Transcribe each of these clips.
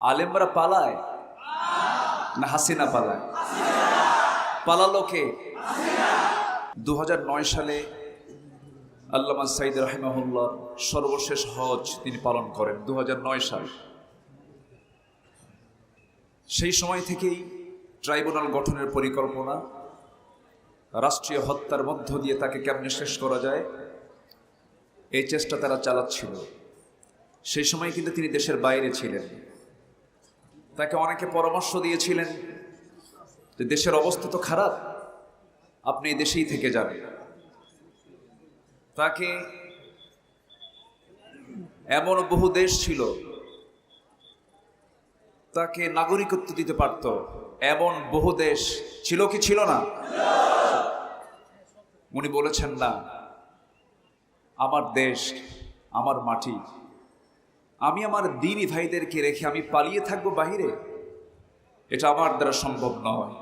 আলেমরা পালায় না হাসিনা পালায়? পালালো কে? দু সালে আল্লামা সাইদ রাহিমাহুল্লাহ সর্বশেষ হজ তিনি পালন করেন দু সাল। সেই সময় থেকেই ট্রাইব্যুনাল গঠনের পরিকল্পনা, রাষ্ট্রীয় হত্যার মধ্য দিয়ে তাকে কেমনে শেষ করা যায়, এই চেষ্টা তারা চালাচ্ছিল। সেই সময় কিন্তু তিনি দেশের বাইরে ছিলেন। তাকে অনেকে পরামর্শ দিয়েছিলেন যে দেশের অবস্থা তো খারাপ, আপনি দেশেই থেকে যান। তাকে এমন বহু দেশ ছিল, তাকে নাগরিকত্ব দিতে পারত, এমন বহু দেশ ছিল কি ছিল না? উনি বলেছেন, না, আমার দেশ, আমার মাটি আমি আমার দিনী ভাইদেরকে রেখে আমি পালিয়ে থাকব বাহিরে? এটা আমার দ্বারা সম্ভব নয়।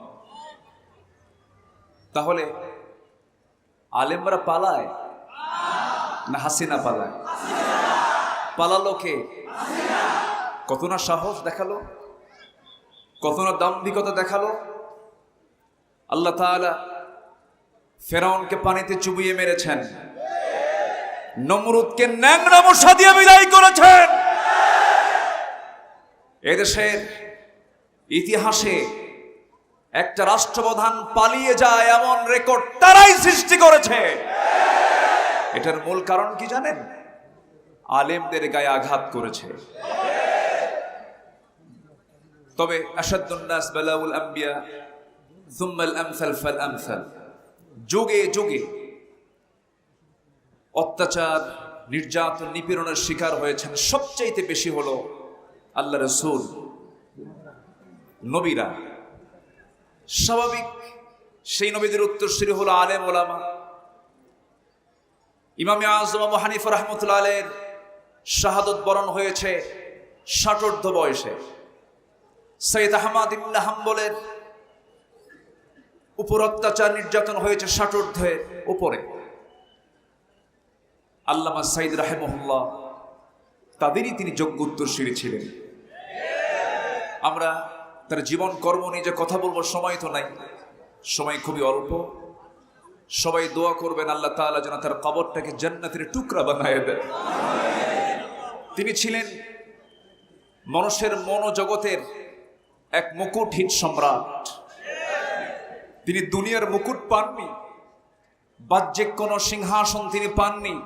তাহলে আলেমরা পালায় না হাসিনা পালায়? পালালো কে? কত না সাহস দেখাল? কত না দাম্ভিকতা দেখাল? আল্লাহ তাআলা ফেরাউনকে পানিতে চুবিয়ে মেরেছেন। নমরুদকে ন্যাংরা মশা দিয়ে বিদায় করেছেন। এদেশের ইতিহাসে একটা রাষ্ট্রপ্রধান পালিয়ে যায় এমন রেকর্ড তারাই সৃষ্টি করেছে। এটার মূল কারণ কি জানেন? আলেমদের গায়ে আঘাত করেছে। তবে আসাদুন্নাস বালাউল আম্বিয়া, সুম্মাল আমসাল ফাল আমসাল, যুগে যুগে অত্যাচার, নির্যাতন, নিপীড়নের শিকার হয়েছেন। সবচাইতে বেশি হলো আল্লাহ রসুল, নবীরা। স্বাভাবিক, সেই নবীদের উত্তরসূরি হলো আলেম ওলামা। ইমামে আজম আবু হানিফ রহমতুল্লাহ আলের শাহাদত বরণ হয়েছে ষাটোর্ধ বয়সে। সৈয়দ আহমদ ইবনে হাম্বলের উপর অত্যাচার নির্যাতন হয়েছে ষাটোর্ধের উপরে। আল্লামা সাইদ রাহেমহুল্লাহ, তাদেরই তিনি যোগ্য উত্তরসূরি ছিলেন। আমরা তার জীবন, কর্ম নিয়ে যে কথা বলব, সময় তো নাই। সময় খুবই অল্প। সবাই দোয়া করবেন, আল্লাহ তাআলা যেন তার কবরটাকে জান্নাতের টুকরা বানায় দেয় তিনি ছিলেন মানুষের মনোজগতের এক মুকুটহীন সম্রাট। তিনি দুনিয়ার মুকুট পাননি। বাহ্যিক কোন সিংহাসন তিনি পাননি।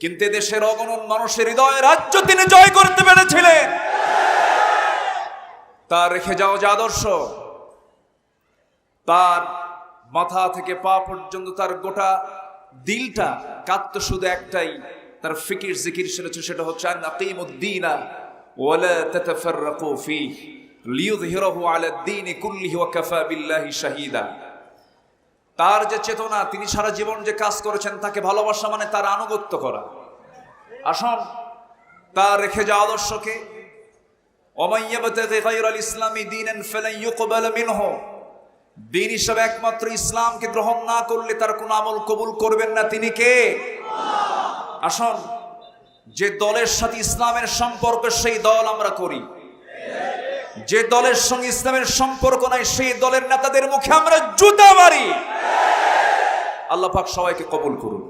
কিন্তু দেশের অগণন মানুষের হৃদয় রাজ্য তিনি জয় করতে পেরেছিলেন। তার রেখে যাওয়া যে আদর্শ। তার মাথা থেকে পা পর্যন্ত তার গোটা দিলটা কাঁদত শুধু একটাই, তার ফিকির জিকির শুনেছে, সেটা হচ্ছে, আন আকিমুদ্দিনা ওয়ালা তাতাফাররাকু ফীহ লিইয়ুযহিরাহু আলা দ্দীনি কুল্লিহি ওয়া কাফা বিল্লাহি শাহীদা। তার যে চেতনা, তিনি সারা জীবন যে কাজ করেছেন, তাকে ভালোবাসা মানে তার আনুগত্য করা। আসুন, তার রেখে যাওয়া আদর্শকে ওমাইয়াবতাগি গায়রাল ইসলামি দীনান ফালান ইউকবাল মিনহু। দিন হিসাবে একমাত্র ইসলামকে গ্রহণ না করলে তার কোন আমল কবুল করবেন না তিনি কে? আসুন, যে দলের সাথে ইসলামের সম্পর্ক, সেই দল আমরা করি। যে দলের সঙ্গে ইসলামের সম্পর্ক নাই, সেই দলের নেতাদের মুখে আমরা জুতা মারি। আল্লাহ পাক সবাইকে কবুল করুন।